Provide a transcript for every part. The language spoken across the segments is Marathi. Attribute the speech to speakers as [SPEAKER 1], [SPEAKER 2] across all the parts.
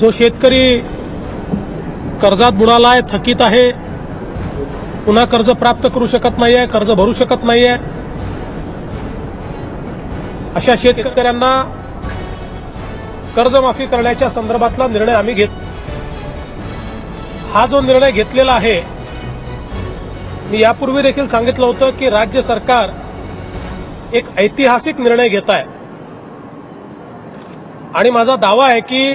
[SPEAKER 1] जो शेतकरी कर्जात बुडालाय थकीत आहे पुन्हा कर्ज प्राप्त करू शकत नाहीये कर्ज भरू शकत नाहीये अशा शेतकऱ्यांना कर्जमाफी करण्याच्या संदर्भातला निर्णय आम्ही घेत हा जो निर्णय घेतलेला आहे मी यापूर्वी देखील सांगितलं होतं की राज्य सरकार एक ऐतिहासिक निर्णय घेत आहे. आणि माझा दावा आहे की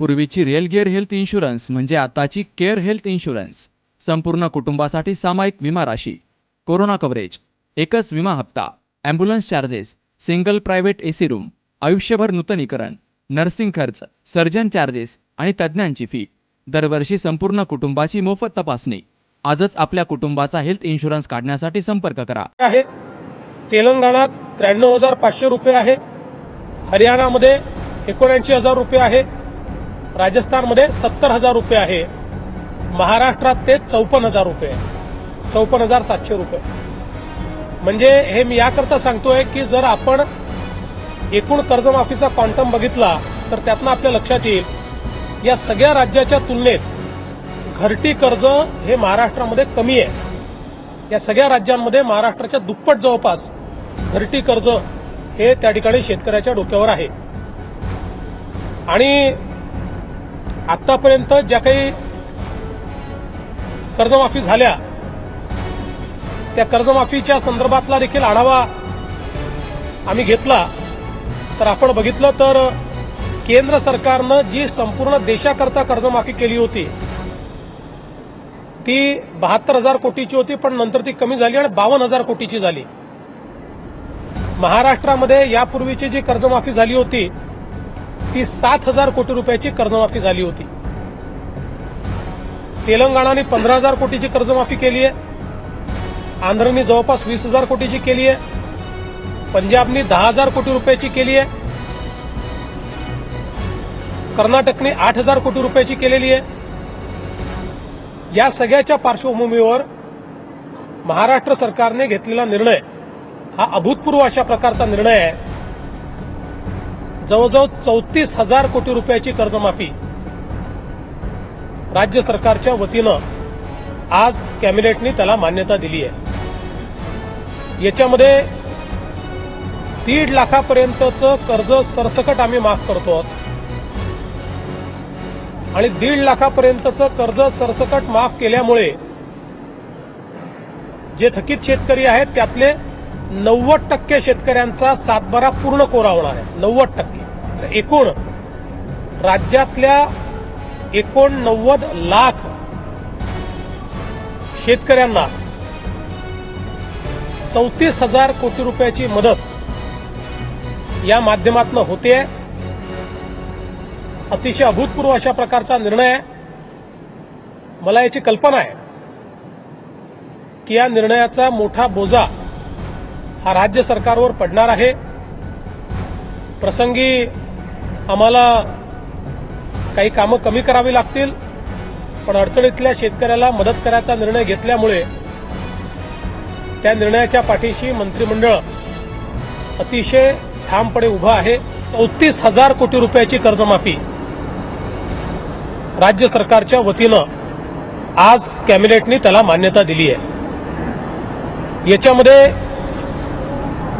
[SPEAKER 2] पूर्वीची रिअल गिअर हेल्थ इन्शुरन्स म्हणजे आताची केअर हेल्थ इन्शुरन्स संपूर्ण कुटुंबासाठी सामायिक विमा राशी. कोरोना कव्हरेज एकच विमा हप्ता. Ambulance charges single private AC room आयुष्यभर नूतनीकरण. नर्सिंग खर्च. सर्जन चार्जेस आणि तज्ज्ञांची फी दरवर्षी संपूर्ण कुटुंबाची मोफत तपासणी. आजच आपल्या कुटुंबाचा हेल्थ इन्शुरन्स काढण्यासाठी संपर्क करा.
[SPEAKER 1] आहे तेलंगणात त्र्याण्णव हजार पाचशे रुपये आहे हरियाणामध्ये एकोणऐंशी हजार रुपये आहे राजस्थानमध्ये सत्तर हजार रुपये आहे. महाराष्ट्रात ते चौपन्न हजार रुपये. चौपन्न हजार सातशे रुपये. म्हणजे हे मी याकरता सांगतोय की जर आपण एकूण कर्जमाफीचा क्वांटम बघितला तर त्यातनं आपल्या लक्षात येईल या सगळ्या राज्याच्या तुलनेत घरटी कर्ज हे महाराष्ट्रामध्ये कमी आहे. या सगळ्या राज्यांमध्ये महाराष्ट्राच्या दुप्पट जवळपास घरटी कर्ज हे त्या ठिकाणी शेतकऱ्याच्या डोक्यावर आहे. आणि आतापर्यंत ज्या काही कर्जमाफी झाल्या त्या कर्जमाफीच्या संदर्भातला देखील आढावा आम्ही घेतला. तर आपण बघितलं तर केंद्र सरकारनं जी संपूर्ण देशाकरता कर्जमाफी केली होती ती बहात्तर हजार कोटीची होती पण नंतर ती कमी झाली आणि बावन्न हजार कोटीची झाली. महाराष्ट्रामध्ये यापूर्वीची जी कर्जमाफी झाली होती ती सात हजार कोटी रुपयाची कर्जमाफी झाली होती. तेलंगणाने पंधरा हजार कोटीची कर्जमाफी केली आहे. आंध्रने जवळपास वीस हजार कोटीची केली आहे. पंजाबनी दहा हजार कोटी रुपयाची केली आहे. कर्नाटकने आठ हजार कोटी रुपयाची केलेली आहे. या सगळ्याच्या पार्श्वभूमीवर महाराष्ट्र सरकारने घेतलेला निर्णय हा अभूतपूर्व अशा प्रकारचा निर्णय आहे. जवळजवळ चौतीस हजार कोटी रुपयाची कर्जमाफी राज्य सरकारच्या वतीनं आज कॅबिनेटने त्याला मान्यता दिली आहे याच्यामध्ये दीड लाखापर्यंतचं कर्ज सरसकट आम्ही माफ करतो आहोत. आणि दीड लाखापर्यंतचं कर्ज सरसकट माफ केल्यामुळे जे थकीत शेतकरी आहेत त्यातले नव्वद टक्के शेतकऱ्यांचा सातबारा पूर्ण कोरा होणार आहे. नव्वद टक्के. एकूण राज्यातल्या एकोणनव्वद लाख शेतकऱ्यांना चौतीस हजार कोटी रुपयाची मदत या माध्यमातून होते. अतिशय अभूतपूर्व अशा प्रकारचा निर्णय आहे मला याची कल्पना आहे की या निर्णयाचा मोठा बोजा हा राज्य सरकारवर पडणार आहे. प्रसंगी आम्हाला काही कामं कमी करावी लागतील पण अडचणीतल्या शेतकऱ्याला मदत करायचा निर्णय घेतल्यामुळे त्या निर्णयाच्या पाठीशी मंत्रिमंडळ अतिशय ठामपणे उभं आहे. चौतीस हजार कोटी रुपयाची कर्जमाफी राज्य सरकारच्या वतीनं आज कॅबिनेटनी त्याला मान्यता दिली आहे याच्यामध्ये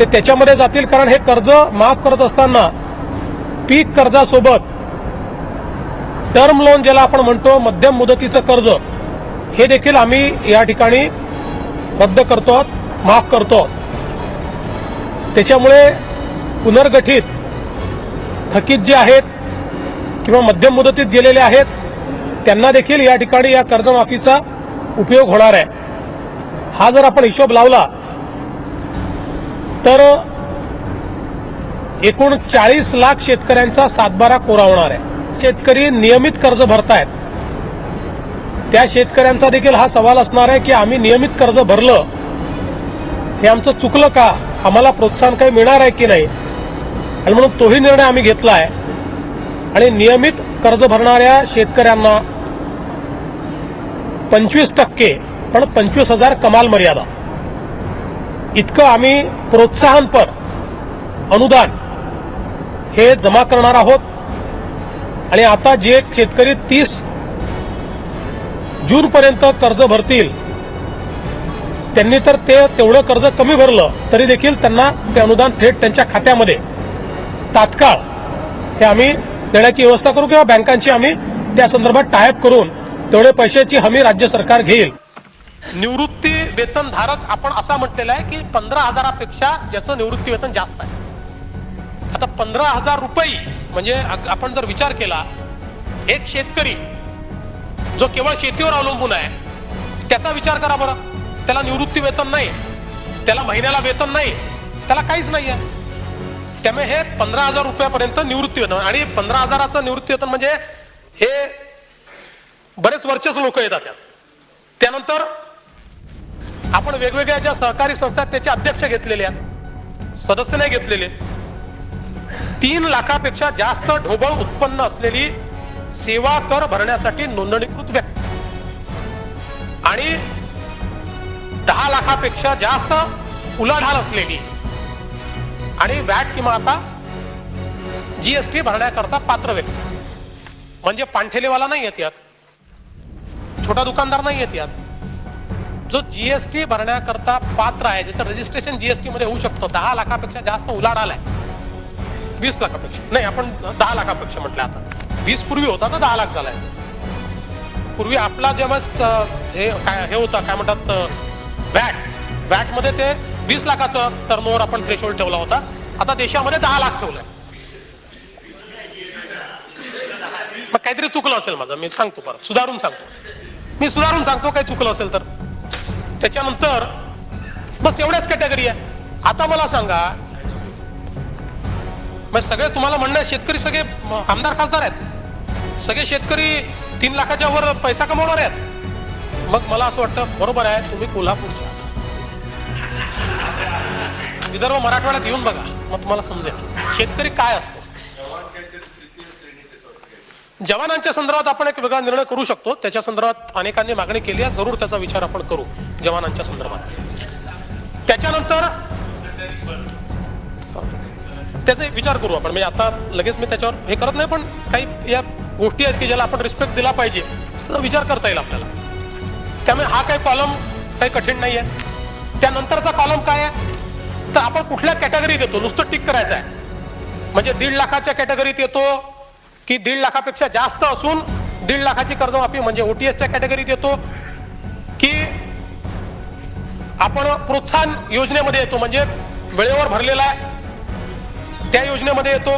[SPEAKER 1] ते त्याच्यामध्ये जातील कारण हे कर्ज माफ करत असताना पीक कर्जासोबत टर्म लोन ज्याला आपण म्हणतो मध्यम मुदतीचं कर्ज हे देखील आम्ही या ठिकाणी रद्द करतो माफ करतो त्याच्यामुळे पुनर्गठित थकीत जे आहेत किंवा मध्यम मुदतीत गेलेले आहेत त्यांना देखील या ठिकाणी या कर्जमाफीचा उपयोग होणार आहे. हा जर आपण हिशोब लावला तर एकूण चाळीस लाख शेतकऱ्यांचा सातबारा कोरा होणार आहे. शेतकरी नियमित कर्ज भरतायत. त्या शेतकऱ्यांचा देखील हा सवाल असणार आहे की आम्ही नियमित कर्ज भरलं हे आमचं चुकलं का? आम्हाला प्रोत्साहन काही मिळणार आहे की नाही? आणि म्हणून तोही निर्णय आम्ही घेतला आहे. आणि नियमित कर्ज भरणाऱ्या शेतकऱ्यांना पंचवीस टक्के पण पंचवीस हजार कमाल मर्यादा. इतकं आम्ही प्रोत्साहनपर अनुदान हे जमा करणार आहोत. आणि आता जे शेतकरी तीस जूनपर्यंत कर्ज भरतील त्यांनी तर ते तेवढं कर्ज कमी भरलं तरी देखील त्यांना ते अनुदान थेट त्यांच्या खात्यामध्ये. तात्काळ हे आम्ही देण्याची व्यवस्था करू किंवा बँकांची आम्ही त्या संदर्भात टायप करून तेवढे पैशाची हमी राज्य सरकार घेईल. निवृत्ती वेतन धारक आपण असा म्हटलेला आहे की पंधरा हजारापेक्षा ज्याचं निवृत्ती वेतन जास्त आहे. आता पंधरा हजार रुपये म्हणजे आपण जर विचार केला एक शेतकरी जो केवळ शेतीवर अवलंबून आहे त्याचा विचार करा बरं. त्याला निवृत्ती वेतन नाही त्याला महिन्याला वेतन नाही त्याला काहीच नाही आहे. त्यामुळे हे पंधरा हजार रुपयापर्यंत निवृत्ती वेतन आणि पंधरा हजाराचं निवृत्ती वेतन म्हणजे हे बरेच वर्चस्व लोक येतात त्यानंतर आपण वेगवेगळ्या ज्या सहकारी संस्था त्याचे अध्यक्ष घेतलेले आहेत सदस्य नाही घेतलेले तीन लाखापेक्षा जास्त ढोबळ उत्पन्न असलेली सेवा कर भरण्यासाठी नोंदणीकृत व्यक्ती. आणि दहा लाखापेक्षा जास्त उलाढाल असलेली. आणि वॅट किंवा आता जीएसटी भरण्याकरता पात्र व्यक्ती. म्हणजे पांठेलेवाला नाही येत यात. छोटा दुकानदार नाही येत यात. जो जीएसटी भरण्याकरता पात्र आहे ज्याचं रजिस्ट्रेशन जीएसटी मध्ये होऊ शकतं दहा लाखापेक्षा जास्त उलाढाल आहे. वीस लाखापेक्षा. नाही आपण दहा लाखापेक्षा म्हटलं आता. वीस पूर्वी होता तर दहा लाख झालाय. पूर्वी आपला जेव्हा हे काय हे होता काय म्हणतात वॅट वॅटमध्ये ते वीस लाखाचं टर्नओव्हर आपण थ्रेशोल्ड ठेवला होता. आता देशामध्ये दहा लाख ठेवलाय. मग काहीतरी चुकलं असेल माझं. मी सांगतो परत. सुधारून सांगतो. मी सुधारून सांगतो काही चुकलं असेल तर. त्याच्यानंतर बस एवढ्याच कॅटेगरी आहे. आता मला सांगा मग सगळे तुम्हाला म्हणणं शेतकरी सगळे आमदार खासदार आहेत. सगळे शेतकरी तीन लाखाच्या वर पैसा कमवणार आहेत. मग मला असं वाटतं बरोबर आहे तुम्ही कोल्हापूरच्या विदर्भ मराठवाड्यात येऊन बघा मग तुम्हाला समजेल. शेतकरी काय असतो? जवानांच्या संदर्भात आपण एक वेगळा निर्णय करू शकतो. त्याच्या संदर्भात अनेकांनी मागणी केली आहे. जरूर त्याचा विचार आपण करू जवानांच्या संदर्भात. त्याच्यानंतर त्याचे विचार करू आपण. म्हणजे आता लगेच मी त्याच्यावर हे करत नाही पण काही या गोष्टी आहेत की ज्याला आपण रिस्पेक्ट दिला पाहिजे त्याचा विचार करता येईल आपल्याला. त्यामुळे हा काही कॉलम काही कठीण नाही आहे. त्यानंतरचा कॉलम काय आहे? तर आपण कुठल्या कॅटेगरीत येतो नुसतं टिक करायचं आहे. म्हणजे दीड लाखाच्या कॅटेगरीत येतो की दीड लाखापेक्षा जास्त असून दीड लाखाची कर्जमाफी म्हणजे ओटीएसच्या कॅटेगरीत येतो की आपण प्रोत्साहन योजनेमध्ये येतो म्हणजे वेळेवर भरलेला आहे त्या योजनेमध्ये येतो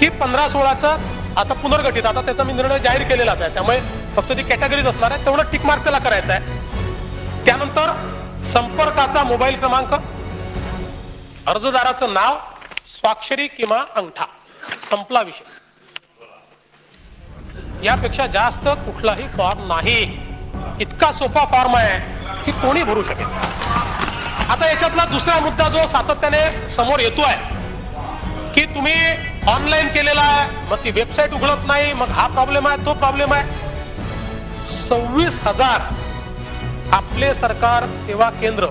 [SPEAKER 1] की पंधरा सोळाचं आता पुनर्गठित आता त्याचा मी निर्णय जाहीर केलेलाच आहे. त्यामुळे फक्त ती कॅटेगरीज असणार आहे तेवढं टिकमार्क त्याला करायचं आहे. त्यानंतर संपर्काचा मोबाईल क्रमांक अर्जदाराचं नाव स्वाक्षरी किंवा अंगठा. संपला विषय. यापेक्षा जास्त कुठलाही फॉर्म नाही. इतका सोपा फॉर्म आहे की कोणी भरू शकेल. आता याच्यातला दुसरा मुद्दा जो सातत्याने समोर येतो आहे की तुम्ही ऑनलाईन केलेला आहे मग ती वेबसाईट उघडत नाही मग हा प्रॉब्लेम आहे तो प्रॉब्लेम आहे. सव्वीस हजार आपले सरकार सेवा केंद्र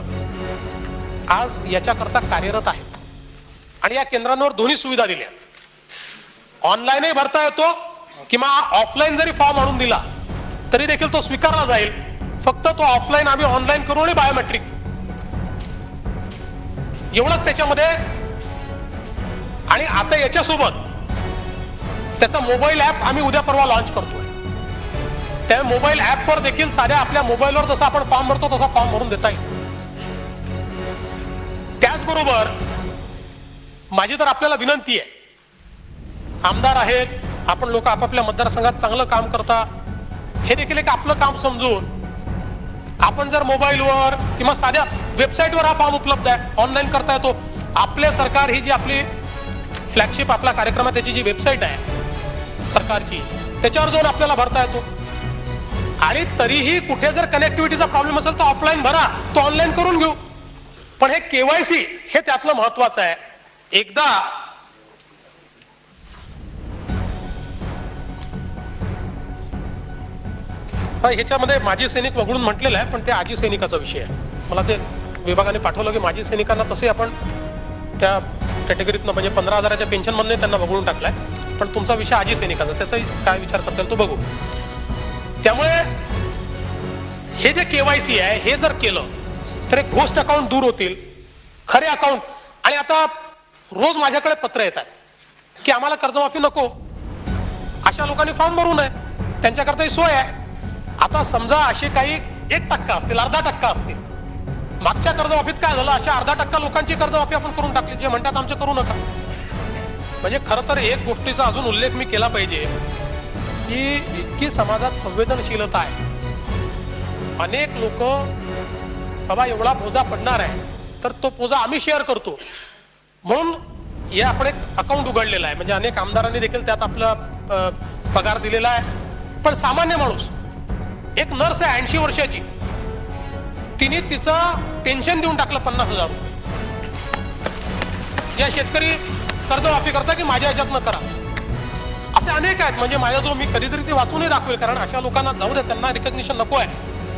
[SPEAKER 1] आज याच्याकरता कार्यरत आहे आणि या केंद्रांवर दोन्ही सुविधा दिल्या. ऑनलाईनही भरता येतो किंवा ऑफलाईन जरी फॉर्म आणून दिला तरी देखील तो स्वीकारला जाईल. फक्त तो ऑफलाईन आम्ही ऑनलाईन करू आणि बायोमेट्रिक एवढंच त्याच्यामध्ये. आणि आता याच्यासोबत त्याचा मोबाईल ऍप आम्ही उद्या परवा लॉन्च करतोय. त्या मोबाईल ऍपवर देखील साध्या आपल्या मोबाईलवर जसा आपण फॉर्म भरतो तसा फॉर्म भरून देता येईल. त्याचबरोबर माझी तर आपल्याला विनंती आहे. आमदार आहेत आपण लोक आपापल्या मतदारसंघात चांगलं काम करता. हे देखील एक आपलं काम समजून आपण जर मोबाईलवर किंवा साध्या वेबसाईटवर हा फॉर्म उपलब्ध आहे ऑनलाईन करता येतो. आपले सरकार ही जी आपली फ्लॅगशिप आपला कार्यक्रम आहे त्याची जी वेबसाईट आहे सरकारची त्याच्यावर जाऊन आपल्याला भरता येतो. आणि तरीही कुठे जर कनेक्टिव्हिटीचा प्रॉब्लेम असेल तर ऑफलाईन भरा तो ऑनलाईन करून घेऊ. पण हे केवायसी हे त्यातलं महत्वाचं आहे. एकदा ह्याच्यामध्ये माजी सैनिक वगळून म्हटलेलं आहे पण ते आजी सैनिकाचा विषय आहे. मला ते विभागाने पाठवलं की माजी सैनिकांना तसे आपण त्या कॅटेगरीतनं म्हणजे पंधरा हजाराच्या पेन्शन मधून त्यांना वगळून टाकलाय. पण तुमचा विषय आजी सैनिकाचा त्याचाही काय विचार करता येईल तो बघू. त्यामुळे हे जे केवायसी आहे हे जर केलं तर एक घोस्ट अकाउंट दूर होतील. खरे अकाउंट आणि आता रोज माझ्याकडे पत्र येतात की आम्हाला कर्जमाफी नको. अशा लोकांनी फॉर्म भरू नये. त्यांच्याकरता ही सोय आहे. आता समजा असे काही एक टक्का असतील अर्धा टक्का असतील. मागच्या कर्जमाफीत काय झालं? अशा अर्धा टक्का लोकांची कर्जमाफी आपण करून टाकली. जे म्हणतात आमचं करू नका. म्हणजे खरं तर एक गोष्टीचा अजून उल्लेख मी केला पाहिजे की इतकी समाजात संवेदनशीलता आहे. अनेक लोक बाबा एवढा बोजा पडणार आहे तर तो बोजा आम्ही शेअर करतो. म्हणून हे आपण एक अकाउंट उघडलेलं आहे. म्हणजे अनेक आमदारांनी देखील त्यात आपला पगार दिलेला आहे. पण सामान्य माणूस एक नर्स आहे ऐंशी वर्षाची. तिने तिचं पेन्शन देऊन टाकलं पन्नास हजार. या शेतकरी कर्जमाफी करता की माझ्या ह्याच्यातनं करा. असे अनेक आहेत. म्हणजे माझ्या जो मी कधीतरी ते वाचूनही दाखवेल कारण अशा लोकांना जाऊ दे त्यांना रिकग्निशन नको आहे.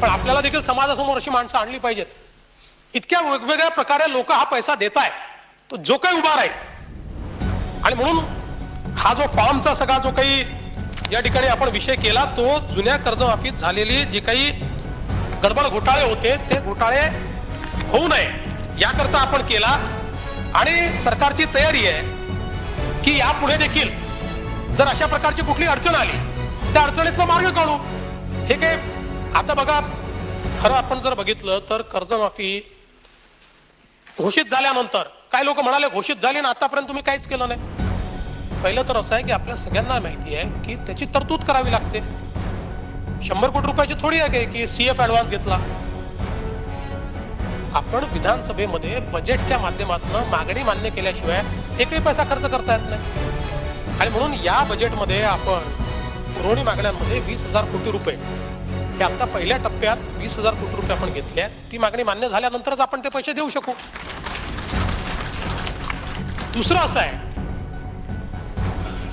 [SPEAKER 1] पण आपल्याला देखील समाजासमोर अशी माणसं आणली पाहिजेत. इतक्या वेगवेगळ्या प्रकारे लोक हा पैसा देत आहे तो जो काही उभा राहील. आणि म्हणून हा जो फॉर्मचा सगळा जो काही या ठिकाणी आपण विषय केला. तो जुन्या कर्जमाफीत झालेली जी काही गडबड घोटाळे होते ते घोटाळे होऊ नये याकरता आपण केला. आणि सरकारची तयारी आहे की यापुढे देखील जर अशा प्रकारची कुठली अडचण आली त्या अडचणीतनं मार्ग काढू. हे काय आता बघा खरं आपण जर बघितलं तर कर्जमाफी घोषित झाल्यानंतर काही लोक म्हणाले घोषित झाली ना आतापर्यंत तुम्ही काहीच केलं नाही. पहिलं तर असं आहे की आपल्या सगळ्यांना माहिती आहे की त्याची तरतूद करावी लागते. शंभर कोटी रुपयाची थोडी आहे की सी एफ ॲडव्हान्स घेतला. आपण विधानसभेमध्ये बजेटच्या माध्यमातून मागणी मान्य केल्याशिवाय एकही पैसा खर्च करता येत नाही. आणि म्हणून या बजेटमध्ये आपण पुरवणी मागण्यांमध्ये वीस हजार कोटी रुपये. हे आता पहिल्या टप्प्यात वीस हजार कोटी रुपये आपण घेतले आहेत. ती मागणी मान्य झाल्यानंतरच आपण ते पैसे देऊ शकू. दुसरं असं आहे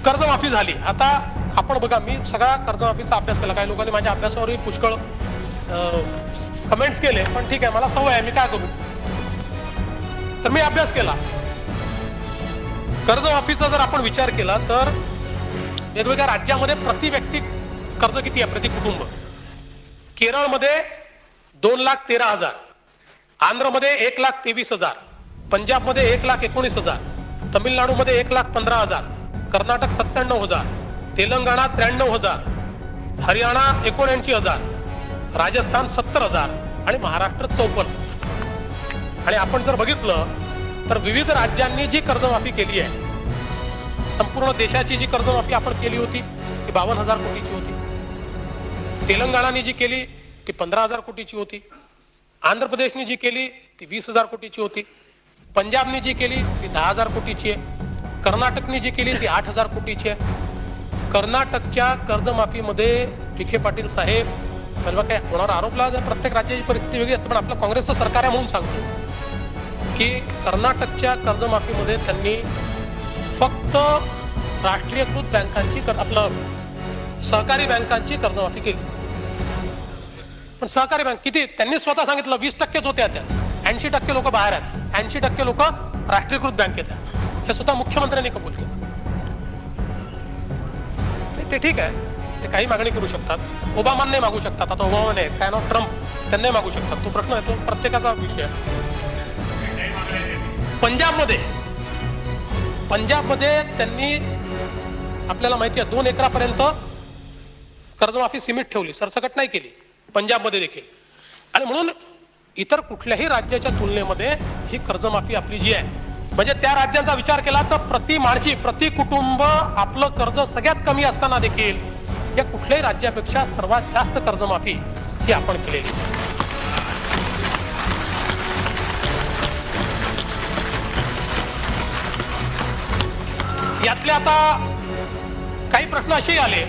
[SPEAKER 1] कर्जमाफी झाली. आता आपण बघा मी सगळा कर्जमाफीचा अभ्यास केला. काही लोकांनी माझ्या अभ्यासावरही पुष्कळ कमेंट्स केले पण ठीक आहे मला सवय आहे मी काय करू? तर मी अभ्यास केला. कर्जमाफीचा जर आपण विचार केला तर वेगवेगळ्या राज्यामध्ये प्रति व्यक्ती कर्ज किती आहे? प्रति कुटुंब. केरळमध्ये दोन लाख तेरा हजार. आंध्रमध्ये एक लाख तेवीस हजार. पंजाबमध्ये एक लाख एकोणीस हजार. तमिळनाडूमध्ये एक लाख पंधरा हजार. कर्नाटक सत्त्याण्णव हजार तेलंगणा त्र्याण्णव हजार हरियाणा एकोणऐंशी हजार राजस्थान सत्तर हजार आणि महाराष्ट्र चौपन्न. आणि आपण जर बघितलं तर विविध राज्यांनी जी कर्जमाफी केली आहे संपूर्ण देशाची जी कर्जमाफी आपण केली होती ती बावन्न हजार कोटीची होती. तेलंगणाने जी केली ती पंधरा हजार कोटीची होती. आंध्र प्रदेशने जी केली ती वीस हजार कोटीची होती. पंजाबने जी केली ती दहा हजार कोटीची आहे. कर्नाटकने जी केली ती आठ हजार कोटीची आहे. कर्नाटकच्या कर्जमाफीमध्ये विखे पाटील साहेब मला काय होणार आरोपला प्रत्येक राज्याची परिस्थिती वेगळी असते पण आपलं काँग्रेसचं सरकार आहे म्हणून सांगतो. की कर्नाटकच्या कर्जमाफीमध्ये त्यांनी फक्त राष्ट्रीयकृत बँकांची कर आपलं सहकारी बँकांची कर्जमाफी केली. पण सहकारी बँक किती? त्यांनी स्वतः सांगितलं वीस टक्केच होत्या त्या. ऐंशी टक्के लोक बाहेर आहेत. ऐंशी टक्के लोक राष्ट्रीयकृत बँकेत आहेत हे सुद्धा मुख्यमंत्र्यांनी कबूल केलं. ते ठीक आहे. ते काही मागणी करू शकतात. ओबामांनी नाही मागू शकतात. आता ओबामा नाही काय नाव ट्रम्प त्यांनाही मागू शकतात. तो प्रश्न आहे तो प्रत्येकाचा विषय पंजाबमध्ये पंजाबमध्ये त्यांनी आपल्याला माहिती आहे दोन एकरापर्यंत कर्जमाफी सीमित ठेवली. सरसकट नाही केली. पंजाबमध्ये देखील. आणि म्हणून इतर कुठल्याही राज्याच्या तुलनेमध्ये ही कर्जमाफी आपली जी आहे म्हणजे त्या राज्यांचा विचार केला तर प्रति माणशी प्रति कुटुंब आपलं कर्ज सगळ्यात कमी असताना देखील या कुठल्याही राज्यापेक्षा सर्वात जास्त कर्जमाफी ही आपण केलेली यातले आता काही प्रश्न असेही आले.